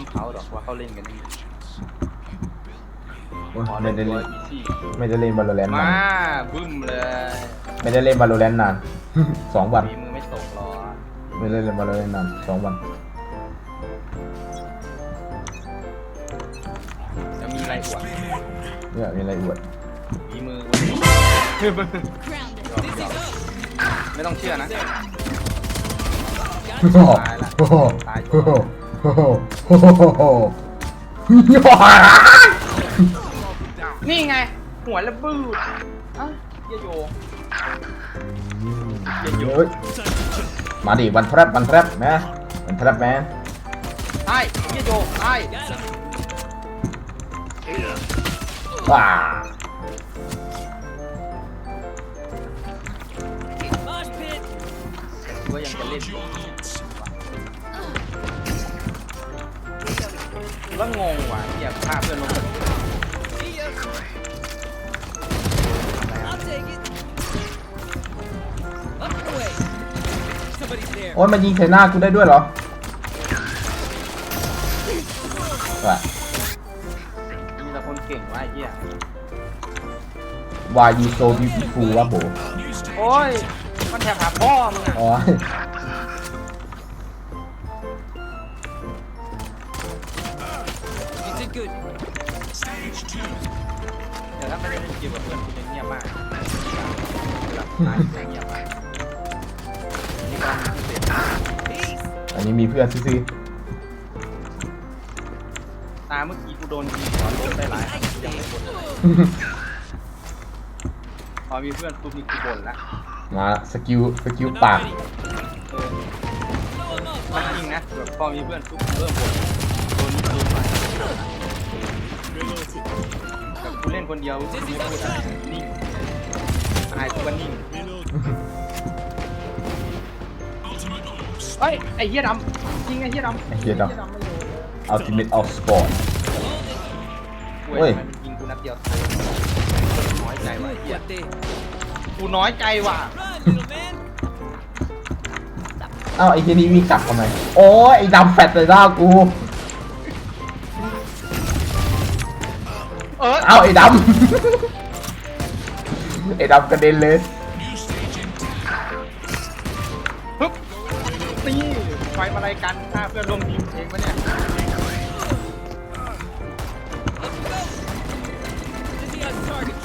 นเผาหรอกว่าเขาเล่นกันนี่โอ้ยขอไม่เล่นได้ตัวเล่นอีซี่ไม่ได้เล่นบาโลแรนต์มาานบึ้มเลยไม่ได้เล่นบาโลแรนต์นาน สองวัน มีมือไม่ตกหรอไม่ได้เล่นบาโลแรนต์นานสองวัน จะมีอะไรอวดเนี่ยมีอะไรอวดมีมือ Grounded. ไม่ต้องเชื่อนะ โอ้โหตายละโอ้โหตายโอ้โหโอ้โหโอ้โห นี่ไง หัวระเบิดอะเหี้ยโยเหี้ยโยเฮ้ยมาดิวันแทรปวันแทรปแม่วันแทรปแม่ไอ้เหี้ยโยไอ้ว้าก็ยังจะเล่น แล้วงงว่ะเหี้ยภาพเพื่อนลงมา I'll take it. Up and away. Somebody's there. โอ้ยมันยิงใส่หน้ากูได้ด้วยเหรอว่ะมีแต่คนเก่งว่ะไอ้เหี้ย Why you so beautiful วะโบโอ้ย มันแถบหาพ่อมึงอะอ๋อ You did good. แต่ถ้าไม่ได้เล่นเกมกับเพื่อนคุณจะเงียบมากเวลาตายแม่งเงียบมากนี่ก็เสีย Peace. อันนี้มีเพื่อนซื้อตาเมื่อกี้กูโดนยิงขอลงได้หลายอันยังไม่บ่นเลยพอมีเพื่อนปุ๊บนี่กูบ่นละๆมาสกิลสกิล We're not ปาก ready. เออ Blow 'em up. มันจริงนะแบบพอมีเพื่อนปุ๊บเริ่มบ่นโดนโดนไปแบบ กูเล่นคนเดียวกูไม่พูดอะไรนิ่งอายกูก็นิ่งเฮ้ยไอ้เหี้ยดำจริงไอ้เหี้ยดำไอ้เหี้ยดำ ไม่โดนเลย Ultimate of Sport เว้เฮ้ยยมันยิงกูนัดเดียวน้อยใจว่ะไอ้เหี้ย What they? กูน้อยใจว่ะ Run, little man. เอ้าไอ้ทีนี้วิ่งกลับทำไม โอ้ยไอ้ดำแฟดใส่หน้ากู เออเอ้าไอ้ดำ ไอ้ดำกระเด็นเลยปึ๊บนี่ไฟมาอะไรกันถ้าเพื่อนร่วมทีมเองปะเนี่ย Dizzy on target.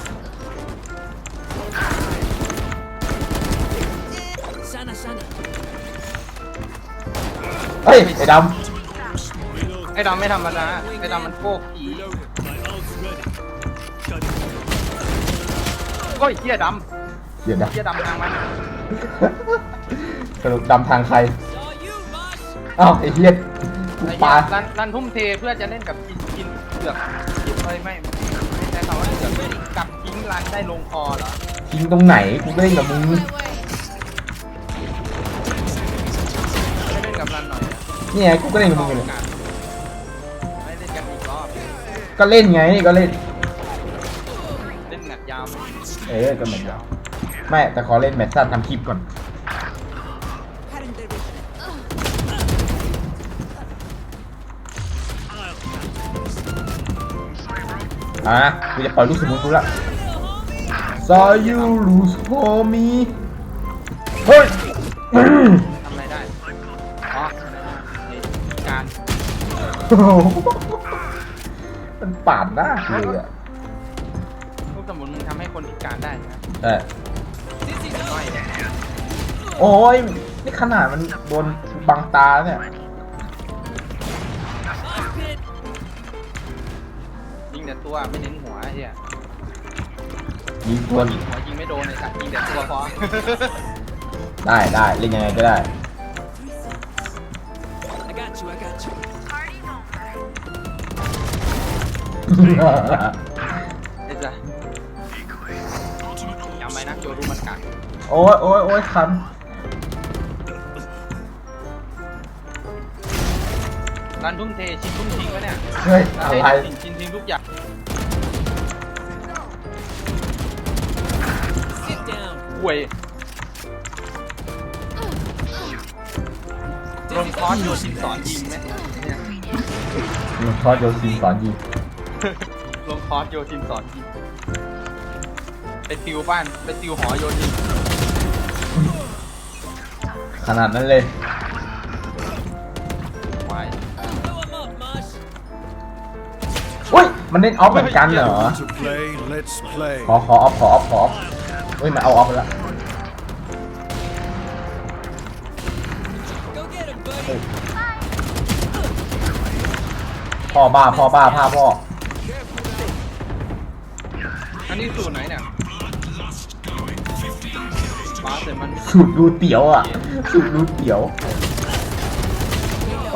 Sana, sana. เฮ้ยไอ้ดไอ้ดำไม่ธรรมดาไอ้ดำมันโก้ผี ก็ไอ้เหี้ยดำเดี๋ยวำนะเหี้ยดำทางมันสรุปดำทางใคร Saw you, boss. เอ้าไอ้เหี้ยกูไอ้ปาเหี้ยรันรันทุ่มเทเพื่อจะเล่นกับกินกินเผือกกินเอ้ยไม่ไม่ใช่คำว่าเผือกเลยกับทิ้งรันได้ลงคอเหรอทิ้งตรงไหนกูก็เล่นกับมึง My way. ไม่เล่นกับรันหน่อยอะนี่ไงกูก็เล่นกับมึงอยู่เลยไม่เล่นกันอีกรอบก็เล่นไงก็เล่นเล่น แมตช์ยาวไหมเออก็เหมือนกันไม่แต่ขอเล่นแมตช์สั้นทำคลิปก่อน Cutting their vision. อะกูจะปล่อยลูกสมุนกูละ Saw you lose for me เฮ้ยอืมทำอะไรได้อ๋อในการ มันปาดหน้ากูเลยอะ คนพิการได้นะเออ Dizzy's น้อย up. โอ้ยนี่ขนาดมันโดนบังตาเนี่ย Mosh pit. ยิงแต่ตัวไม่เน้นหัวไอ้เฮียยิงตัวยิงหัวยิงไม่โดนเลยสัตว์ยิงแต่ตัวพอ ได้ได้เล่นยังไงก็ได้ I got you. I got you. ไโอ้ยโอ้ยโอ้ยคันรันทุ่มเทชิงทุ่มทิ้งวะเนี่ยเฮ้ยรันอะเทไรสิ่งชิงทิ้งทุกอย่าง Sit down. ห่วยลงคอร์สโยนชินสอนยิงไหมเนี่ยลงคอร์สโยซินสอนยิงลงคอร์สโยทินสอนยิงไปติวบ้านไปติวหอโยทิน ขนาดนั้นเลยไว้ Blow him up, Mosh. อุ้ย มันเล่นออฟเหมือนกันเหรอ To play, let's play. ขอขอออฟขอออฟขอออฟเฮ้ยมันเอาออฟไปแล้ว Go get him, buddy. พ่อบ้าพ่อบ้าพ่าพ่ออันนี้สูตรไหนเนี่ย บ้าแต่มันสูตรดูเตี๋ยวอะสูตรดูเตี๋ยว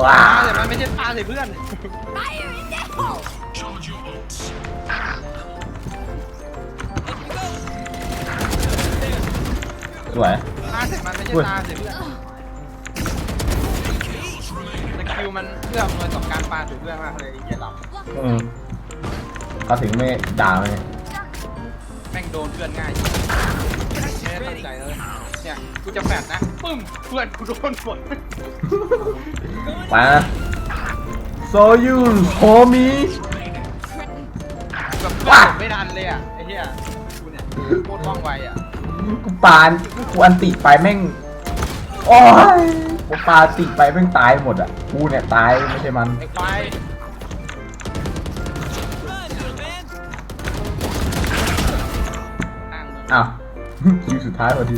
ว้าบ้าวแต่มันไม่ใช่ปลาเลยเพื่อนสวยปลาแต่มันไม่ใช่ตาเลยเพื่อนสกิลมันเพื่ออำนวยต่อการปลาถึงเพื่อนมากเลยไอ้เหี้ยเราอืมเขาถึงไม่ด่ามันไงแม่งโดนเพื่อนง่าย ไม่ได้ตั้งใจเลยเนี่ยกูจะแฟดนะปึ้มเพื่อนกูโดนหมดไปนะ so you homie แบบเพื่อนผมไม่ทันเลยอะไอ้เหี้ยกูเนี่ยโคตรว่องไวอะกูปานกูอันติไปแม่ง โอ้ยกูปาอันติไปแม่งตายหมดอะ กูเนี่ยตายไม่ใช่มัน ไอ้ควาย Run, little man. ข้างมึงอ้าว คิวสุดท้ายพอดี